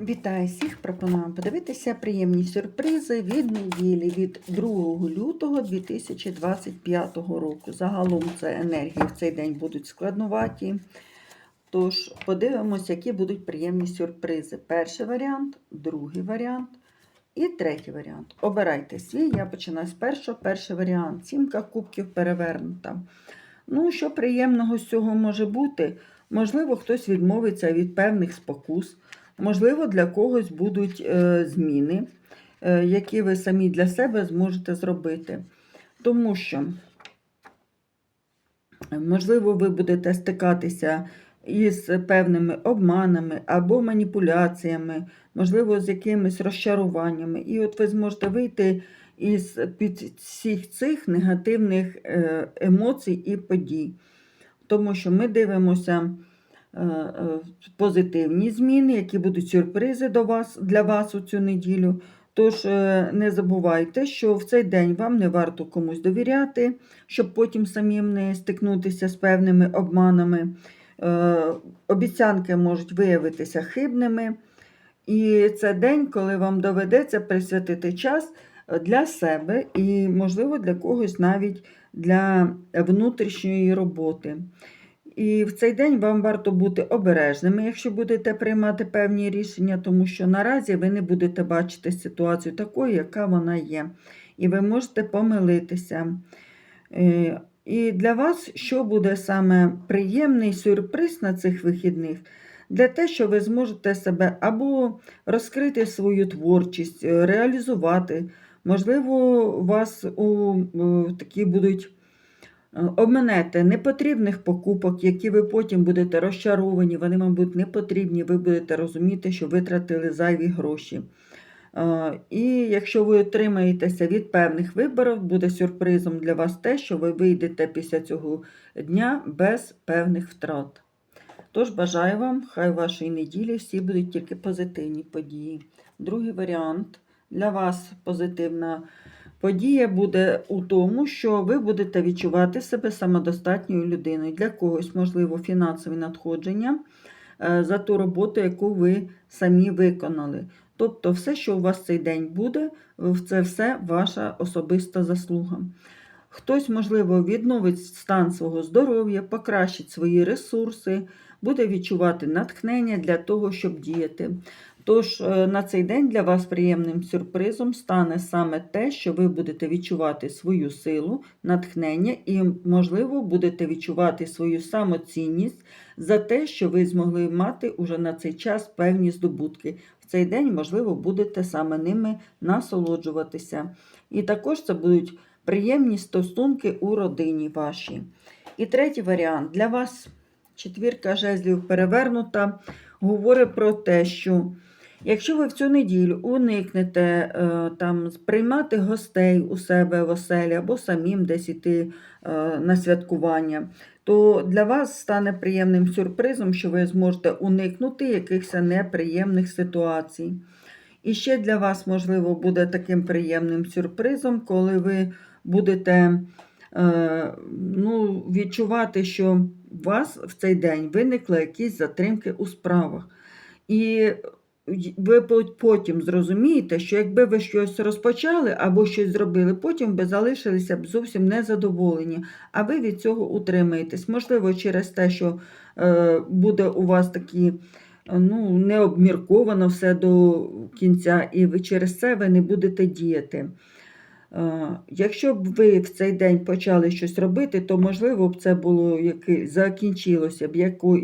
Вітаю всіх! Пропоную подивитися приємні сюрпризи від неділі від 2 лютого 2025 року. Загалом це енергії в цей день будуть складнуваті. Тож подивимось, які будуть приємні сюрпризи. Перший варіант, другий варіант і третій варіант. Обирайте свій. Я починаю з першого. Перший варіант. Сімка кубків перевернута. Ну, що приємного з цього може бути? Можливо, хтось відмовиться від певних спокус. Можливо, для когось будуть е, зміни, е, які ви самі для себе зможете зробити. Тому що, можливо, ви будете стикатися із певними обманами або маніпуляціями, можливо, з якимись розчаруваннями. І от ви зможете вийти із під всіх цих негативних е, емоцій і подій. Тому що ми дивимося. Е, е, позитивні зміни, які будуть сюрпризи до вас, для вас у цю неділю. Тож е, не забувайте, що в цей день вам не варто комусь довіряти, щоб потім самим не стикнутися з певними обманами. Обіцянки можуть виявитися хибними. І це день, коли вам доведеться присвятити час для себе і, можливо, для когось навіть для внутрішньої роботи. І в цей день вам варто бути обережними, якщо будете приймати певні рішення, тому що наразі ви не будете бачити ситуацію такою, яка вона є. І ви можете помилитися. Е, і для вас що буде саме приємний сюрприз на цих вихідних? Для те, що ви зможете себе або розкрити свою творчість, е, реалізувати. Можливо, у вас у, такі будуть обминете непотрібних покупок, які ви потім будете розчаровані, вони вам будуть не потрібні, ви будете розуміти, що витратили зайві гроші. Е, і якщо ви отримаєтеся від певних виборів, буде сюрпризом для вас те, що ви вийдете після цього дня без певних втрат. Тож бажаю вам, хай у вашій неділі всі будуть тільки позитивні події. Другий варіант для вас позитивна. Подія буде у тому, що ви будете відчувати себе самодостатньою людиною. Для когось, можливо, фінансові надходження е, за ту роботу, яку ви самі виконали. Тобто, все, що у вас цей день буде, це все ваша особиста заслуга. Хтось, можливо, відновить стан свого здоров'я, покращить свої ресурси, буде відчувати натхнення для того, щоб діяти. Тож е, на цей день для вас приємним сюрпризом стане саме те, що ви будете відчувати свою силу, натхнення і, можливо, будете відчувати свою самоцінність за те, що ви змогли мати уже на цей час певні здобутки. В цей день, можливо, будете саме ними насолоджуватися. І також це будуть приємні стосунки у родині вашій. І третій варіант для вас четвірка жезлів перевернута, говорить про те, що. Якщо ви в цю неділю уникнете е, там, приймати гостей у себе в оселі або самим десь іти е, на святкування, то для вас стане приємним сюрпризом, що ви зможете уникнути якихось неприємних ситуацій. І ще для вас, можливо, буде таким приємним сюрпризом, коли ви будете е, ну, відчувати, що у вас в цей день виникли якісь затримки у справах. І ви потім зрозумієте, що якби ви щось розпочали або щось зробили, потім би залишилися б зовсім незадоволені, а ви від цього утримаєтесь. Можливо, через те, що е, буде у вас такі ну, необмірковано все до кінця, і ви через це ви не будете діяти. Е, якщо б ви в цей день почали щось робити, то, можливо, б це було закінчилося б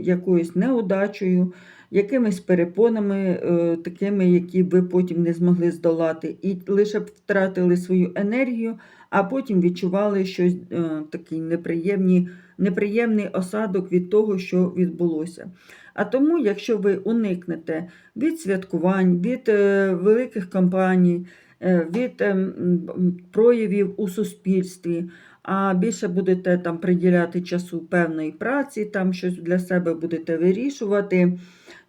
якоюсь неудачею якимись перепонами, е, такими, які ви потім не змогли здолати, і лише б втратили свою енергію, а потім відчували щось е, такий неприємний, неприємний осадок від того, що відбулося. А тому, якщо ви уникнете від святкувань, від е, великих кампаній, від проявів у суспільстві, а більше будете там приділяти часу певної праці, там щось для себе будете вирішувати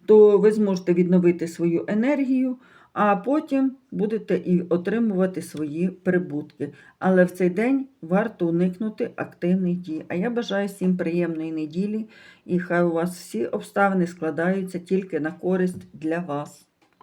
то ви зможете відновити свою енергію, а потім будете і отримувати свої прибутки. Але в цей день варто уникнути активних дій. А я бажаю всім приємної неділі і хай у вас всі обставини складаються тільки на користь для вас.